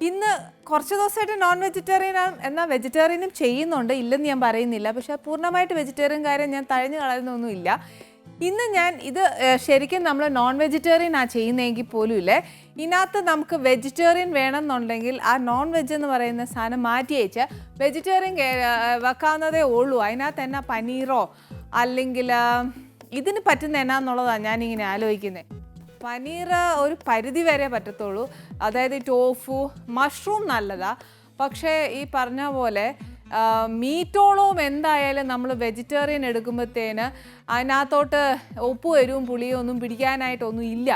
ഇന്ന് കുറച്ച് ദിവസമായിട്ട് നോൺ വെജിറ്റേറിയൻ എന്നാൽ വെജിറ്റേറിയനും ചെയ്യുന്നുണ്ട്. ഇല്ലെന്ന് ഞാൻ പറയുന്നില്ല. പക്ഷെ പൂർണമായിട്ട് വെജിറ്റേറിയൻ കാര്യം ഞാൻ തഴഞ്ഞു കളയുന്നൊന്നുമില്ല. ഇന്ന് ഞാൻ ഇത് ശരിക്കും നമ്മൾ നോൺ വെജിറ്റേറിയൻ ആ ചെയ്യുന്നതെങ്കിൽ പോലും ഇല്ലേ ഇതിനകത്ത് നമുക്ക് വെജിറ്റേറിയൻ വേണമെന്നുണ്ടെങ്കിൽ ആ നോൺ വെജ് എന്ന് പറയുന്ന സാധനം മാറ്റി വെച്ച് വെജിറ്റേറിയൻ വെക്കാവുന്നതേ ഉള്ളൂ. അതിനകത്ത് എന്നാ പനീറോ അല്ലെങ്കിൽ ഇതിന് പറ്റുന്ന എന്നാന്നുള്ളതാണ് ഞാനിങ്ങനെ ആലോചിക്കുന്നത് പനീർ ഒരു പരിധി വരെ പറ്റത്തുള്ളൂ. അതായത് ടോഫു മഷ്റൂം നല്ലതാ. പക്ഷേ ഈ പറഞ്ഞ പോലെ മീറ്റോളവും എന്തായാലും നമ്മൾ വെജിറ്റേറിയൻ എടുക്കുമ്പോഴത്തേന് അതിനകത്തോട്ട് ഉപ്പ് എരിവും പുളിയും ഒന്നും പിടിക്കാനായിട്ടൊന്നും ഇല്ല.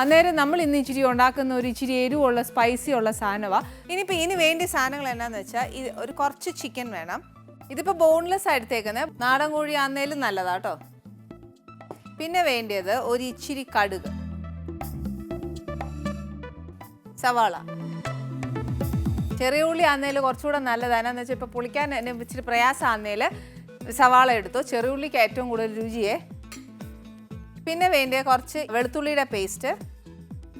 അന്നേരം നമ്മൾ ഇന്ന് ഇച്ചിരി ഉണ്ടാക്കുന്ന ഒരു ഇച്ചിരി എരിവുള്ള സ്പൈസി ഉള്ള സാധനമാണ് ഇനിയിപ്പോൾ ഇതിന് വേണ്ടിയ സാധനങ്ങൾ എന്നാന്ന് വെച്ചാൽ ഇത് ഒരു കുറച്ച് ചിക്കൻ വേണം. ഇതിപ്പോൾ ബോൺലെസ് എടുത്തേക്കുന്നത് നാടൻ കോഴി ആന്നേലും നല്ലതാട്ടോ പിന്നെ വേണ്ടത് ഒരു ഇച്ചിരി കടുക്. സവാള. ചെറിയ ഉള്ളി ആന്നേൽ കുറച്ചുകൂടെ നല്ലതാണ്. എന്ന് വെച്ചാൽ ഇപ്പോൾ പുളിക്കാൻ എന്നെ ഇച്ചിരി പ്രയാസമാന്നേൽ സവാള എടുത്തു. ചെറിയ ഉള്ളിക്ക് ഏറ്റവും കൂടുതൽ രുചിയെ. പിന്നെ വേണ്ടിയ കുറച്ച് വെളുത്തുള്ളിയുടെ പേസ്റ്റ്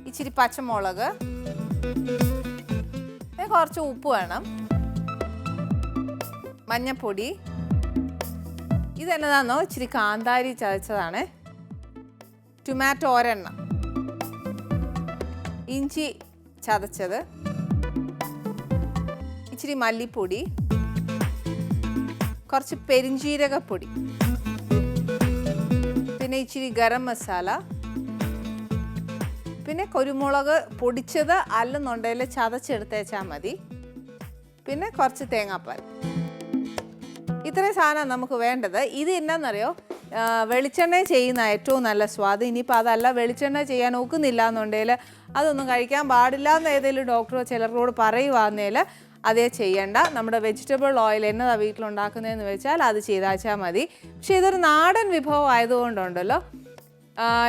ഇച്ചിരി പച്ചമുളക് പിന്നെ കുറച്ച് ഉപ്പ് വേണം മഞ്ഞപ്പൊടി. ഇതെന്നതാണോ ഇച്ചിരി കാന്താരി ചതച്ചതാണ്. ടൊമാറ്റോ ഒരെണ്ണം. ഇഞ്ചി ചതച്ചത്. ഇച്ചിരി മല്ലിപ്പൊടി. കുറച്ച് പെരിഞ്ജീരകപ്പൊടി പിന്നെ ഇച്ചിരി ഗരം മസാല. പിന്നെ കുരുമുളക് പൊടിച്ചത് അല്ലെന്നുണ്ടെങ്കിൽ ചതച്ചെടുത്തേച്ചാൽ മതി. പിന്നെ കുറച്ച് തേങ്ങാപ്പാൽ. ഇത്രയും സാധനം നമുക്ക് വേണ്ടത് ഇത് എന്നാന്നറിയോ? വെളിച്ചെണ്ണ ചെയ്യുന്ന ഏറ്റവും നല്ല സ്വാദ്. ഇനിയിപ്പോൾ അതല്ല വെളിച്ചെണ്ണ ചെയ്യാൻ ഒക്കുന്നില്ല എന്നുണ്ടെങ്കിൽ അതൊന്നും കഴിക്കാൻ പാടില്ല എന്ന് ഏതെങ്കിലും ഡോക്ടറോ ചിലരോട് പറയുവാന്നേൽ അതേ ചെയ്യണ്ട. നമ്മുടെ വെജിറ്റബിൾ ഓയിൽ എന്നതാ വീട്ടിലുണ്ടാക്കുന്നതെന്ന് വെച്ചാൽ അത് ചെയ്താച്ചാൽ മതി. പക്ഷേ ഇതൊരു നാടൻ വിഭവം ആയതുകൊണ്ടുണ്ടല്ലോ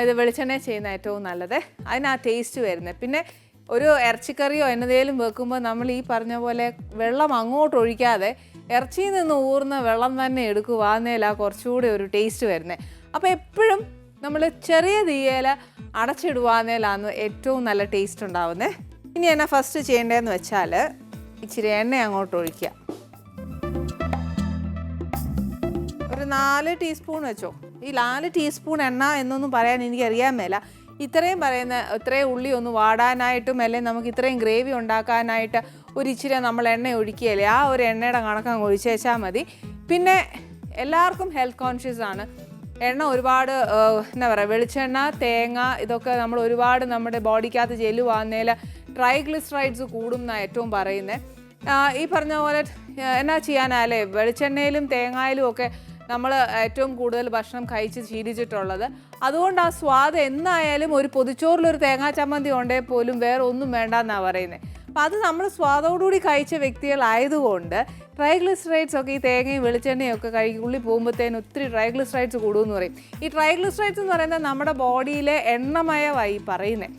ഇത് വെളിച്ചെണ്ണ ചെയ്യുന്ന ഏറ്റവും നല്ലത്. അതിന് ആ ടേസ്റ്റ് വരുന്നത് പിന്നെ ഒരു ഇറച്ചിക്കറിയോ എന്നതേലും വെക്കുമ്പോൾ നമ്മൾ ഈ പറഞ്ഞ പോലെ വെള്ളം അങ്ങോട്ട് ഒഴിക്കാതെ ഇറച്ചിയിൽ നിന്ന് ഊർന്ന വെള്ളം തന്നെ എടുക്കുവാന്നേലാ കുറച്ചുകൂടി ഒരു ടേസ്റ്റ് വരുന്നത് അപ്പോൾ എപ്പോഴും നമ്മൾ ചെറിയ തീയല അടച്ചിടുവാന്നേലാണ് ഏറ്റവും നല്ല ടേസ്റ്റ് ഉണ്ടാവുന്നത് ഇനി എന്നാ ഫസ്റ്റ് ചെയ്യേണ്ടതെന്ന് വെച്ചാൽ ഇച്ചിരി എണ്ണ അങ്ങോട്ട് ഒഴിക്കുക. ഒരു നാല് ടീസ്പൂൺ വെച്ചോ. ഈ നാല് ടീസ്പൂൺ എണ്ണ എന്നൊന്നും പറയാൻ എനിക്കറിയാൻ മേല. ഇത്രയും പറയുന്ന ഇത്രയും ഉള്ളി ഒന്ന് വാടാനായിട്ടും അല്ലെങ്കിൽ നമുക്ക് ഇത്രയും ഗ്രേവി ഉണ്ടാക്കാനായിട്ട് ഒരു ഇച്ചിരി നമ്മൾ എണ്ണ ഒഴിക്കുകയല്ലേ? ആ ഒരു എണ്ണയുടെ കണക്കങ്ങ് ഒഴിച്ചേച്ചാൽ മതി. പിന്നെ എല്ലാവർക്കും ഹെൽത്ത് കോൺഷ്യസ് ആണ്. എണ്ണ ഒരുപാട് എന്താ പറയുക വെളിച്ചെണ്ണ തേങ്ങ ഇതൊക്കെ നമ്മൾ ഒരുപാട് നമ്മുടെ ബോഡിക്കകത്ത് ചെല്ലുവാന്നേൽ ട്രൈഗ്ലിസറൈഡ്സ് കൂടും എന്നാണ് ഏറ്റവും പറയുന്നത് ഈ പറഞ്ഞ പോലെ എന്നാ ചെയ്യാനല്ലേ വെളിച്ചെണ്ണയിലും തേങ്ങയിലും ഒക്കെ നമ്മൾ ഏറ്റവും കൂടുതൽ ഭക്ഷണം കഴിച്ച് ശീലിച്ചിട്ടുള്ളത്. അതുകൊണ്ട് ആ സ്വാദ് എന്നായാലും ഒരു പൊതിച്ചോറിലൊരു തേങ്ങാ ചമ്മന്തി ഉണ്ടേ പോലും വേറെ ഒന്നും വേണ്ടെന്നാണ് പറയുന്നത് അപ്പം അത് നമ്മൾ സ്വാദോടുകൂടി കഴിച്ച വ്യക്തികളായതുകൊണ്ട് ട്രൈഗ്ലിസറൈഡ്സ് ഒക്കെ ഈ തേങ്ങയും വെളിച്ചെണ്ണയും ഒക്കെ കഴിക്കും. ഉള്ളി പോകുമ്പോഴത്തേനും ഒത്തിരി ട്രൈഗ്ലിസറൈഡ്സ് കൂടുമെന്ന് പറയും. ഈ ട്രൈഗ്ലിസറൈഡ്സ് എന്ന് പറയുന്നത് നമ്മുടെ ബോഡിയിലെ എണ്ണമയമായി പറയുന്നത്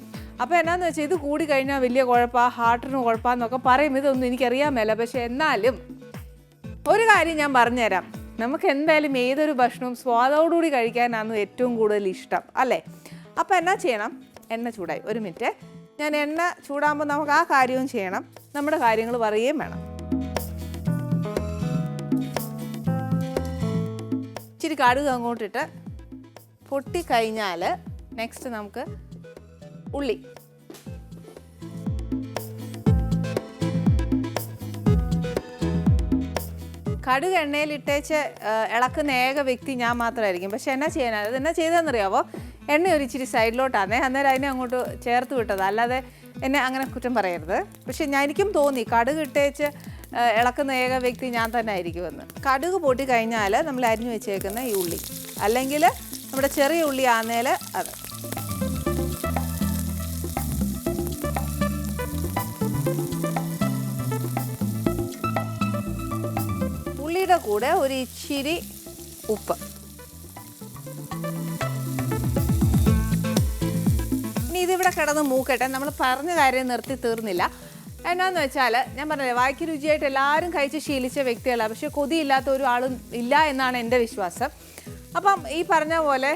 അപ്പോൾ എന്നാന്ന് വെച്ചാൽ ഇത് കൂടി കഴിഞ്ഞാൽ വലിയ കുഴപ്പമാണ് ഹാർട്ടിന് കുഴപ്പമെന്നൊക്കെ പറയും. ഇതൊന്നും എനിക്കറിയാൻ മേല. പക്ഷേ എന്നാലും ഒരു കാര്യം ഞാൻ പറഞ്ഞുതരാം. നമുക്ക് എന്തായാലും ഏതൊരു ഭക്ഷണവും സ്വാദോടുകൂടി കഴിക്കാനാണ് ഏറ്റവും കൂടുതൽ ഇഷ്ടം അല്ലേ? അപ്പോൾ എന്നാ ചെയ്യണം? എണ്ണ ചൂടായി. ഒരു മിനിറ്റ്. ഞാൻ എണ്ണ ചൂടാകുമ്പോൾ നമുക്ക് ആ കാര്യവും ചെയ്യണം. നമ്മുടെ കാര്യങ്ങൾ പറയുകയും വേണം. ഇച്ചിരി കടുക് അങ്ങോട്ടിട്ട് പൊട്ടിക്കഴിഞ്ഞാൽ നെക്സ്റ്റ് നമുക്ക് ഉള്ളി. കടുക് എണ്ണയിലിട്ടേച്ച് ഇളക്കുന്ന ഏക വ്യക്തി ഞാൻ മാത്രമായിരിക്കും. പക്ഷെ എന്നാ ചെയ്യാനാ? അത് എന്നാ ചെയ്തതെന്നറിയാവോ? എണ്ണ ഒരു ഇച്ചിരി സൈഡിലോട്ടാന്നേ. അന്നേരം അതിനെ അങ്ങോട്ട് ചേർത്ത് വിട്ടത്. അല്ലാതെ എന്നെ അങ്ങനെ കുറ്റം പറയരുത്. പക്ഷെ ഞാൻ എനിക്കും തോന്നി കടുക് ഇട്ടേച്ച് ഇളക്കുന്ന ഏക വ്യക്തി ഞാൻ തന്നെ ആയിരിക്കുമെന്ന്. കടുക് പൊട്ടി കഴിഞ്ഞാൽ നമ്മൾ അരിഞ്ഞു വെച്ചേക്കുന്ന ഈ ഉള്ളി. അല്ലെങ്കിൽ നമ്മുടെ ചെറിയ ഉള്ളി ആന്നേൽ അത്. ഉള്ളിയുടെ കൂടെ ഒരു ഇച്ചിരി ഉപ്പ്. ഇനി ഇതിവിടെ കിടന്ന് മൂക്കട്ടെ. നമ്മൾ പറഞ്ഞ കാര്യം നിർത്തി തീർന്നില്ല. എന്നാന്ന് വെച്ചാൽ ഞാൻ പറഞ്ഞില്ലേ വായിക്ക് രുചിയായിട്ട് എല്ലാവരും കഴിച്ച് ശീലിച്ച വ്യക്തികളാണ് പക്ഷെ കൊതിയില്ലാത്ത ഒരു ആളും ഇല്ല എന്നാണ് എന്റെ വിശ്വാസം. അപ്പം ഈ പറഞ്ഞ പോലെ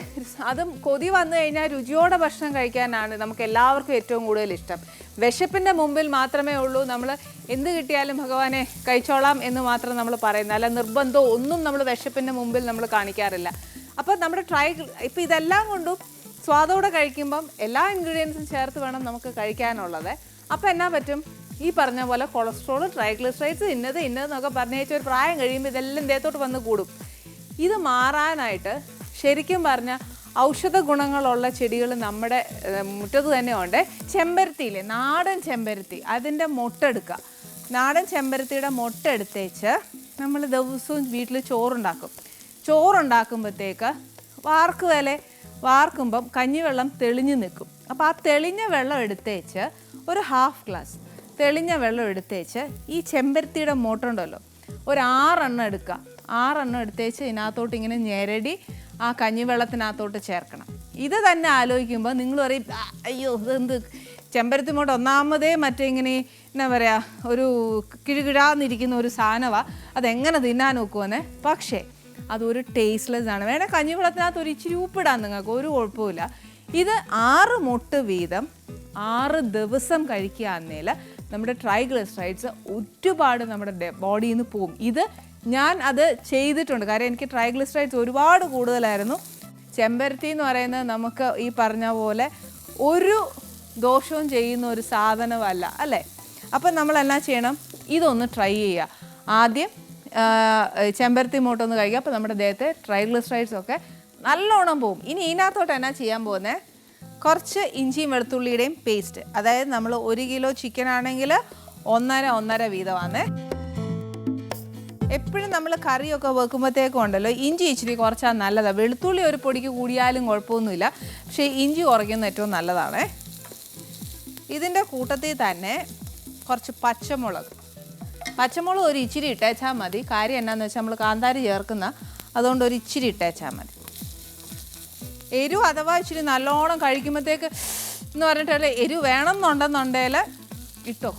അതും കൊതി വന്നു കഴിഞ്ഞാൽ രുചിയോടെ ഭക്ഷണം കഴിക്കാനാണ് നമുക്ക് എല്ലാവർക്കും ഏറ്റവും കൂടുതൽ ഇഷ്ടം. വിശപ്പിന്റെ മുമ്പിൽ മാത്രമേ ഉള്ളൂ. നമ്മൾ എന്ത് കിട്ടിയാലും ഭഗവാനെ കഴിച്ചോളാം എന്ന് മാത്രം നമ്മൾ പറയുന്നത്. അല്ല നിർബന്ധമോ ഒന്നും നമ്മൾ വിശപ്പിന്റെ മുമ്പിൽ നമ്മൾ കാണിക്കാറില്ല. അപ്പോൾ നമ്മുടെ ട്രൈ ഇപ്പോൾ ഇതെല്ലാം കൊണ്ടും സ്വാദോടെ കഴിക്കുമ്പം എല്ലാ ഇൻഗ്രീഡിയൻസും ചേർത്ത് വേണം നമുക്ക് കഴിക്കാനുള്ളത്. അപ്പോൾ എന്നാ പറ്റും? ഈ പറഞ്ഞ പോലെ കൊളസ്ട്രോൾ ട്രൈഗ്ലിസറൈഡ്സ് ഇന്നത് ഇന്നതെന്നൊക്കെ പറഞ്ഞു വെച്ചാൽ ഒരു പ്രായം കഴിയുമ്പോൾ ഇതെല്ലാം ദേഹത്തോട്ട് വന്ന് കൂടും. ഇത് മാറാനായിട്ട് ശരിക്കും പറഞ്ഞാൽ ഔഷധ ഗുണങ്ങളുള്ള ചെടികൾ നമ്മുടെ മുറ്റത്ത് തന്നെ ഉണ്ട്. നാടൻ ചെമ്പരത്തി. അതിന്റെ മൊട്ടെടുക്കുക. നാടൻ ചെമ്പരത്തിയുടെ മുട്ടെടുത്തേച്ച് നമ്മൾ ദിവസവും വീട്ടിൽ ചോറുണ്ടാക്കും. ചോറുണ്ടാക്കുമ്പോഴത്തേക്ക് വാർക്കുവലെ വാർക്കുമ്പം കഞ്ഞിവെള്ളം തെളിഞ്ഞു നിൽക്കും. അപ്പോൾ ആ തെളിഞ്ഞ വെള്ളം എടുത്തേച്ച് ഒരു ഹാഫ് ഗ്ലാസ് തെളിഞ്ഞ വെള്ളം എടുത്തേച്ച് ഈ ചെമ്പരത്തിയുടെ മോട്ടുണ്ടല്ലോ ഒരു ആറെണ്ണം എടുക്കുക. ആറെണ്ണം എടുത്തേച്ച് ഇതിനകത്തോട്ട് ഇങ്ങനെ ഞെരടി ആ കഞ്ഞിവെള്ളത്തിനകത്തോട്ട് ചേർക്കണം. ഇത് തന്നെ ആലോചിക്കുമ്പോൾ നിങ്ങൾ പറയും അയ്യോ ഇതെന്ത്? ചെമ്പരത്തി മോട്ട് ഒന്നാമതേ മറ്റേ ഇങ്ങനെ എന്നാ പറയുക ഒരു കിഴുകിഴാന്നിരിക്കുന്ന ഒരു സാധനമാണ് അതെങ്ങനെ തിന്നാൻ നോക്കുമെന്ന് പക്ഷേ അതൊരു ടേസ്റ്റ്ലെസ് ആണ്. വേണേൽ കഞ്ഞിവെള്ളത്തിനകത്ത് ഒരു ഇച്ചിരി ഉപ്പിടാൻ നിങ്ങൾക്ക് ഒരു കുഴപ്പമില്ല ഇത് ആറ് മുട്ട് വീതം ആറ് ദിവസം കഴിക്കുകയാണെങ്കിൽ നമ്മുടെ ട്രൈഗ്ലിസറൈഡ്സ് ഒരുപാട് നമ്മുടെ ബോഡിയിൽ നിന്ന് പോകും. ഇത് ഞാൻ അത് ചെയ്തിട്ടുണ്ട്. കാര്യം എനിക്ക് ട്രൈഗ്ലിസറൈഡ്സ് ഒരുപാട് കൂടുതലായിരുന്നു. ചെമ്പരത്തി എന്ന് പറയുന്നത് നമുക്ക് ഈ പറഞ്ഞ പോലെ ഒരു ദോഷവും ചെയ്യുന്ന ഒരു സാധനമല്ല അല്ലേ? അപ്പം എന്നാ ചെയ്യണം? ഇതൊന്ന് ട്രൈ ചെയ്യുക. ആദ്യം ചെമ്പരത്തി മൂട്ടൊന്ന് കഴിക്കുക അപ്പോൾ നമ്മുടെ ദേഹത്തെ ട്രൈഗ്ലിസറൈഡ്സ് ഒക്കെ നല്ലോണം പോവും. ഇനി ഇതിനകത്തോട്ട് എന്നാ ചെയ്യാൻ പോകുന്നത് കുറച്ച് ഇഞ്ചിയും വെളുത്തുള്ളിയുടെയും പേസ്റ്റ്. അതായത് നമ്മൾ ഒരു കിലോ ചിക്കൻ ആണെങ്കിൽ ഒന്നര ഒന്നര വീതമാണ് എപ്പോഴും നമ്മൾ കറിയൊക്കെ വെക്കുമ്പോഴത്തേക്കും ഉണ്ടല്ലോ ഇഞ്ചി ഇച്ചിരി കുറച്ചാൽ നല്ലതാണ് വെളുത്തുള്ളി ഒരു പൊടിക്ക് കൂടിയാലും കുഴപ്പമൊന്നുമില്ല. പക്ഷേ ഇഞ്ചി കുറയ്ക്കുന്ന ഏറ്റവും നല്ലതാണ്. ഇതിന്റെ കൂട്ടത്തിൽ തന്നെ കുറച്ച് പച്ചമുളക്. പച്ചമുളക് ഒരു ഇച്ചിരി ഇട്ടേച്ചാൽ മതി. കാര്യം എന്നാന്ന് വെച്ചാൽ നമ്മൾ കാന്താരി ചേർക്കുന്ന അതുകൊണ്ട് ഒരു ഇച്ചിരി ഇട്ടേച്ചാൽ മതി. എരിവ് അഥവാ ഇച്ചിരി നല്ലോണം കഴിക്കുമ്പോഴത്തേക്ക് എന്ന് പറഞ്ഞിട്ടല്ലേ എരിവ് വേണം എന്നുണ്ടെന്നുണ്ടെങ്കിൽ ഇട്ടോ.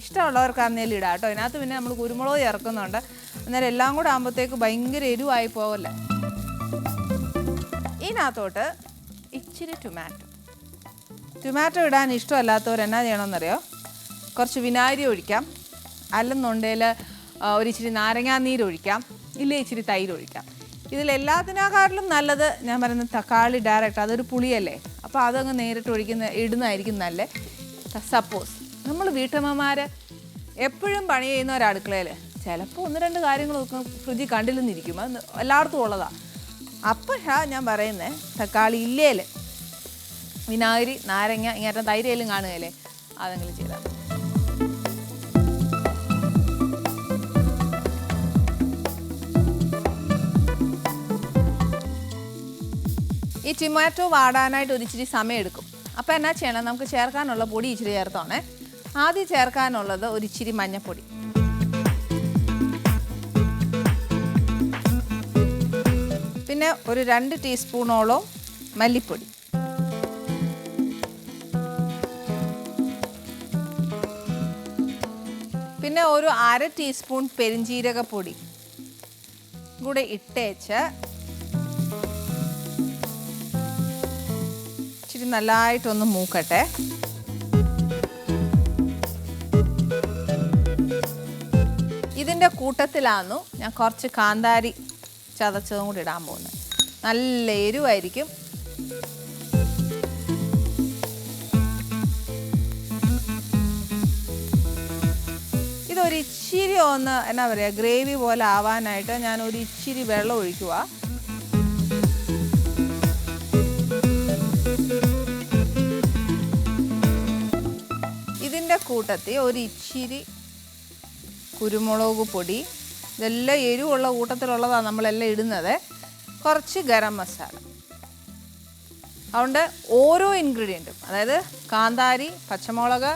ഇഷ്ടമുള്ളവർക്കാന്നേലും ഇടാം കേട്ടോ ഇതിനകത്ത് പിന്നെ നമ്മൾ കുരുമുളക് ചേർക്കുന്നുണ്ട്. അന്നേരം എല്ലാം കൂടെ ആകുമ്പോഴത്തേക്ക് ഭയങ്കര എരിവായി പോകല്ലേ ഇതിനകത്തോട്ട് ഇച്ചിരി ടൊമാറ്റോ ടൊമാറ്റോ ഇടാൻ ഇഷ്ടമല്ലാത്തവർ എന്നാ ചെയ്യണമെന്നറിയോ? കുറച്ച് വിനാഗിരി ഒഴിക്കാം. അല്ലെന്നുണ്ടെങ്കിൽ ഒരു ഇച്ചിരി നാരങ്ങാനീര് ഒഴിക്കാം. ഇല്ലേ ഇച്ചിരി തൈര് ഒഴിക്കാം. ഇതിലെല്ലാത്തിനേക്കാട്ടിലും നല്ലത് ഞാൻ പറയുന്നത് തക്കാളി ഡയറക്റ്റ് അതൊരു പുളിയല്ലേ? അപ്പോൾ അതങ്ങ് നേരിട്ട് ഒഴിക്കുന്ന ഇടുന്നതായിരിക്കും നല്ല? സപ്പോസ് നമ്മൾ വീട്ടമ്മമാർ എപ്പോഴും പണി ചെയ്യുന്ന ഒരു അടുക്കളയിൽ ചിലപ്പോൾ ഒന്ന് രണ്ട് കാര്യങ്ങളൊക്കെ ഫ്രിഡ്ജിൽ കണ്ടില്ലെന്നിരിക്കും. അത് എല്ലായിടത്തും ഉള്ളതാണ് അപ്പോഴാ ഞാൻ പറയുന്നത് തക്കാളി ഇല്ലേൽ വിനാഗിരി നാരങ്ങ ഇങ്ങനത്തെ തൈരയിലും കാണുകയല്ലേ? അതെങ്കിലും ചെയ്താൽ. ഈ ടൊമാറ്റോ വാടാനായിട്ട് ഒരിച്ചിരി സമയമെടുക്കും അപ്പോൾ എന്നാ ചെയ്യണം? നമുക്ക് ചേർക്കാനുള്ള പൊടി ഇച്ചിരി ചേർത്തോണേ. ആദ്യം ചേർക്കാനുള്ളത് ഒരു ഇച്ചിരി പിന്നെ ഒരു രണ്ട് ടീസ്പൂണോളം മല്ലിപ്പൊടി. പിന്നെ ഒരു അര ടീസ്പൂൺ പെരിഞ്ജീരകപ്പൊടി കൂടെ ഇട്ടേച്ച് ഇച്ചിരി നല്ലതായിട്ടൊന്ന് മൂക്കട്ടെ. ഇതിന്റെ കൂട്ടത്തിലാന്നു ഞാൻ കുറച്ച് കാന്താരി ചതച്ചതും കൂടി ഇടാൻ പോകുന്നത്. നല്ല എരിവായിരിക്കും. ഇതൊരു ഇച്ചിരി ഒന്ന് എന്നാ പറയുക ഗ്രേവി പോലെ ആവാനായിട്ട് ഞാൻ ഒരു ഇച്ചിരി വെള്ളം ഒഴിക്കുക. ഇതിന്റെ കൂട്ടത്തിൽ ഒരു ഇച്ചിരി കുരുമുളക് പൊടി ഇതെല്ലാം എരിവുള്ള കൂട്ടത്തിലുള്ളതാണ് നമ്മളെല്ലാം ഇടുന്നത്. കുറച്ച് ഗരം മസാല. അതുകൊണ്ട് ഓരോ ഇൻഗ്രീഡിയന്റും അതായത് കാന്താരി പച്ചമുളക്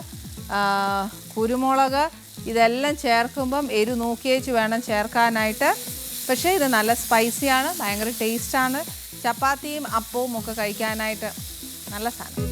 കുരുമുളക് ഇതെല്ലാം ചേർക്കുമ്പം എരി നോക്കിയേച്ച് വേണം ചേർക്കാനായിട്ട്. പക്ഷേ ഇത് നല്ല സ്പൈസിയാണ് ഭയങ്കര ടേസ്റ്റാണ് ചപ്പാത്തിയും അപ്പവും ഒക്കെ കഴിക്കാനായിട്ട് നല്ല സാധനം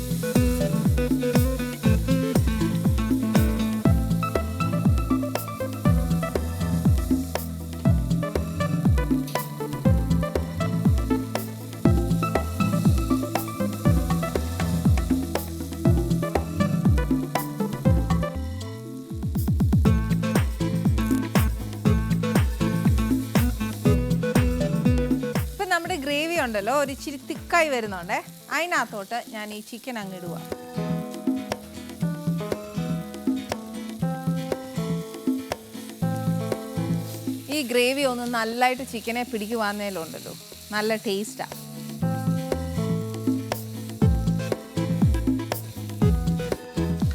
ഉണ്ടല്ലോ ഒരു ഇച്ചിരി തിക്കായി വരുന്നുണ്ടേ. അതിനകത്തോട്ട് ഞാൻ ഈ ചിക്കൻ അങ്ങ് ഇടുക ഈ ഗ്രേവി ഒന്ന് നല്ലതായിട്ട് ചിക്കനെ പിടിക്കുവാന്നേലുണ്ടല്ലോ. നല്ല ടേസ്റ്റാണ്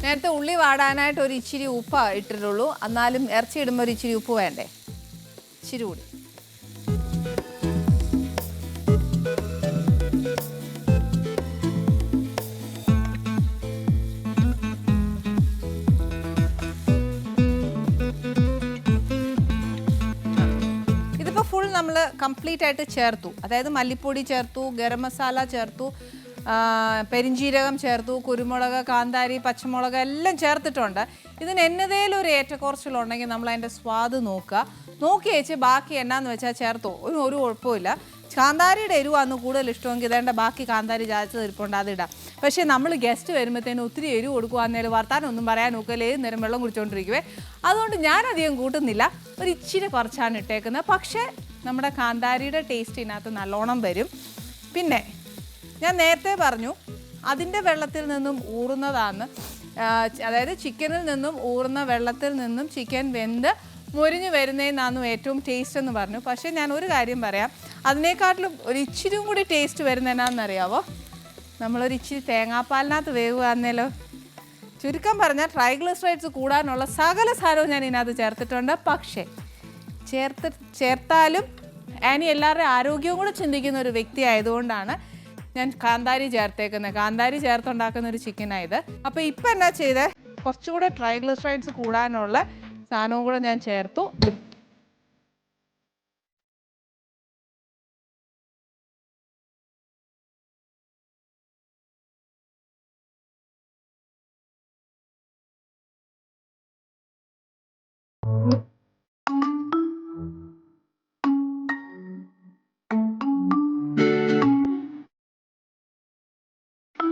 നേരത്തെ ഉള്ളി വാടാനായിട്ട് ഒരു ഇച്ചിരി ഉപ്പ് ഇട്ടിട്ടുള്ളൂ. എന്നാലും ഇറച്ചി ഇടുമ്പോൾ ഒരു ഇച്ചിരി ഉപ്പ് വേണ്ടേ? ഇച്ചിരി കൂടി. നമ്മൾ കംപ്ലീറ്റ് ആയിട്ട് ചേർത്തു. അതായത് മല്ലിപ്പൊടി ചേർത്തു ഗരം മസാല ചേർത്തു പെരിഞ്ചീരകം ചേർത്തു കുരുമുളക് കാന്താരി പച്ചമുളക് എല്ലാം ചേർത്തിട്ടുണ്ട്. ഇതിന് എന്നതേലും ഒരു ഏറ്റക്കുറച്ചിലുണ്ടെങ്കിൽ നമ്മൾ അതിന്റെ സ്വാദ് നോക്കുക. നോക്കി വെച്ച് ബാക്കി എന്നാന്ന് വെച്ചാൽ ചേർത്തോ. ഒരു ഒരു കുഴപ്പമില്ല കാന്താരിയുടെ എരിവാന്ന് കൂടുതൽ ഇഷ്ടമെങ്കിൽ ഇതേണ്ട ബാക്കി കാന്താരി ചാച്ചത് ഇരിപ്പുണ്ട് അതിടാം പക്ഷേ നമ്മൾ ഗസ്റ്റ് വരുമ്പോഴത്തേനും ഒത്തിരി എരിവ് കൊടുക്കുവാന്നേലും വർത്താനം ഒന്നും പറയാൻ നോക്കുക ഏത് നേരം വെള്ളം കുടിച്ചുകൊണ്ടിരിക്കുവേ അതുകൊണ്ട് ഞാൻ അധികം കൂട്ടുന്നില്ല. ഒരു ഇച്ചിരി കുറച്ചാണ് ഇട്ടേക്കുന്നത്. പക്ഷേ നമ്മുടെ കാന്താരിയുടെ ടേസ്റ്റ് ഇതിനകത്ത് നല്ലോണം വരും. പിന്നെ ഞാൻ നേരത്തെ പറഞ്ഞു അതിന്റെ വെള്ളത്തിൽ നിന്നും ഊറുന്നതാണ്. അതായത് ചിക്കനിൽ നിന്നും ഊറുന്ന വെള്ളത്തിൽ നിന്നും ചിക്കൻ വെന്ത് മുരിഞ്ഞു വരുന്നതെന്നാണ് ഏറ്റവും ടേസ്റ്റ് എന്ന് പറഞ്ഞു. പക്ഷേ ഞാൻ ഒരു കാര്യം പറയാം അതിനേക്കാട്ടിലും ഒരു ഇച്ചിരി കൂടി ടേസ്റ്റ് വരുന്നതെന്നാണെന്നറിയാവോ നമ്മളൊരു ഇച്ചിരി തേങ്ങാപ്പാലിനകത്ത് വേവുകയാന്നേലോ ചുരുക്കം പറഞ്ഞാൽ ട്രൈഗ്ലിസറൈഡ്സ് കൂടാനുള്ള സകല സാരവും ഞാൻ ഇതിനകത്ത് ചേർത്തിട്ടുണ്ട്. പക്ഷേ ചേർത്ത് ചേർത്താലും ആനി എല്ലാവരുടെയും ആരോഗ്യവും കൂടെ ചിന്തിക്കുന്ന ഒരു വ്യക്തി ആയതുകൊണ്ടാണ് ഞാൻ കാന്താരി ചേർത്തേക്കുന്നത്. കാന്താരി ചേർത്തുണ്ടാക്കുന്ന ഒരു ചിക്കനായത് അപ്പോൾ ഇപ്പം എന്നാ ചെയ്തേ? കുറച്ചുകൂടെ ട്രൈഗ്ലിസറൈഡ്സ് കൂടാനുള്ള സാധനവും കൂടെ ഞാൻ ചേർത്തു.